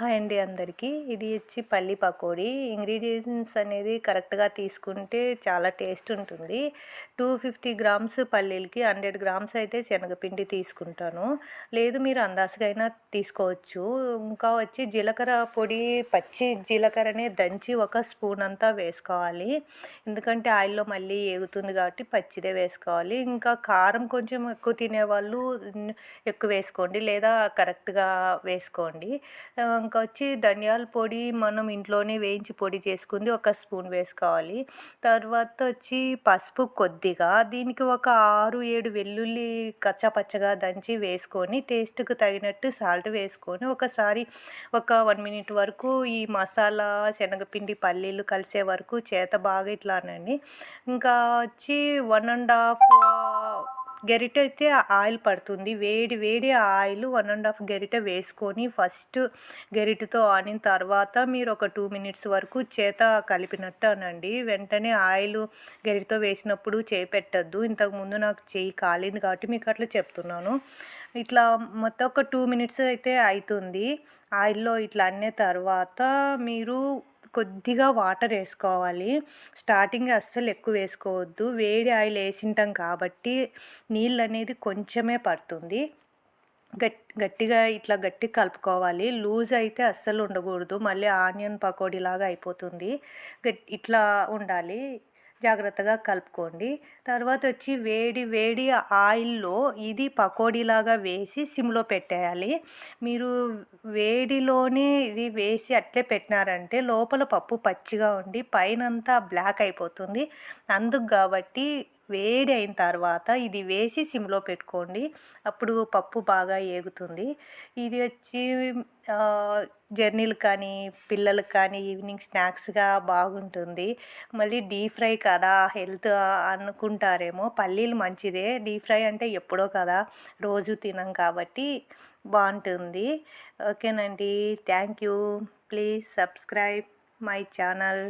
Hi అండి అందరికీ. ఇది వచ్చి పల్లి పకోడీ. ఇంగ్రీడియంట్స్ అనేది కరెక్ట్గా తీసుకుంటే చాలా టేస్ట్ ఉంటుంది. టూ ఫిఫ్టీ గ్రామ్స్ పల్లీలకి హండ్రెడ్ గ్రామ్స్ అయితే శనగపిండి తీసుకుంటాను. లేదు మీరు అందాసుగా అయినా తీసుకోవచ్చు. ఇంకా వచ్చి జీలకర్ర పొడి పచ్చి జీలకర్రనే దంచి ఒక స్పూన్ అంతా వేసుకోవాలి. ఎందుకంటే ఆయిల్లో మళ్ళీ ఏగుతుంది కాబట్టి పచ్చిదే వేసుకోవాలి. ఇంకా కారం కొంచెం ఎక్కువ తినేవాళ్ళు ఎక్కువ వేసుకోండి లేదా కరెక్ట్గా వేసుకోండి. ఇంకా వచ్చి ధనియాల పొడి మనం ఇంట్లోనే వేయించి పొడి చేసుకుంది ఒక స్పూన్ వేసుకోవాలి. తర్వాత వచ్చి పసుపు కొద్దిగా దీనికి ఒక ఆరు ఏడు వెల్లుల్లి కచ్చపచ్చగా దంచి వేసుకొని టేస్ట్కి తగినట్టు సాల్ట్ వేసుకొని ఒకసారి ఒక వన్ మినిట్ వరకు ఈ మసాలా శనగపిండి పల్లీలు కలిసే వరకు చేత బాగా ఇట్లానండి. ఇంకా వచ్చి వన్ అండ్ హాఫ్ గరిట అయితే ఆయిల్ పడుతుంది. వేడి వేడి ఆయిల్ వన్ అండ్ హాఫ్ గరిట వేసుకొని ఫస్ట్ గరిటతో ఆనిన తర్వాత మీరు ఒక టూ మినిట్స్ వరకు చేత కలిపినట్టు అనండి వెంటనే ఆయిల్ గరిటతో వేసినప్పుడు చేయి పెట్టద్దు ఇంతకుముందు నాకు చేయి కాలింది కాబట్టి మీకు అట్లా చెప్తున్నాను. ఇట్లా మొత్తం ఒక టూ మినిట్స్ అయితే అవుతుంది ఆయిల్లో ఇట్లా అన్న తర్వాత మీరు కొద్దిగా వాటర్ వేసుకోవాలి. స్టార్టింగ్ అస్సలు ఎక్కువ వేసుకోవద్దు. వేడి ఆయిల్ వేసింటాం కాబట్టి నీళ్ళు అనేది కొంచెమే పడుతుంది. గట్ గట్టిగా ఇట్లా గట్టి కలుపుకోవాలి. లూజ్ అయితే అస్సలు ఉండకూడదు. మళ్ళీ ఆనియన్ పకోడీలాగా అయిపోతుంది. గట్ ఇట్లా ఉండాలి. జాగ్రత్తగా కలుపుకోండి. తర్వాత వచ్చి వేడి వేడి ఆయిల్లో ఇది పకోడీలాగా వేసి సిమ్లో పెట్టేయాలి. మీరు వేడిలోనే ఇది వేసి అట్లే పెట్టినారంటే లోపల పప్పు పచ్చిగా ఉండి పైనంతా బ్లాక్ అయిపోతుంది. అందుకు కాబట్టి వేడి అయిన తర్వాత ఇది వేసి సిమ్లో పెట్టుకోండి. అప్పుడు పప్పు బాగా ఏగుతుంది. ఇది వచ్చి జర్నీలు కానీ పిల్లలకు కానీ ఈవినింగ్ స్నాక్స్గా బాగుంటుంది. మళ్ళీ డీప్ ఫ్రై కదా హెల్త్ అనుకుంటారేమో పల్లీలు మంచిదే. డీప్ ఫ్రై అంటే ఎప్పుడో కదా రోజు తినం కాబట్టి బాగుంటుంది. ఓకేనండి. Thank you. Please subscribe my channel.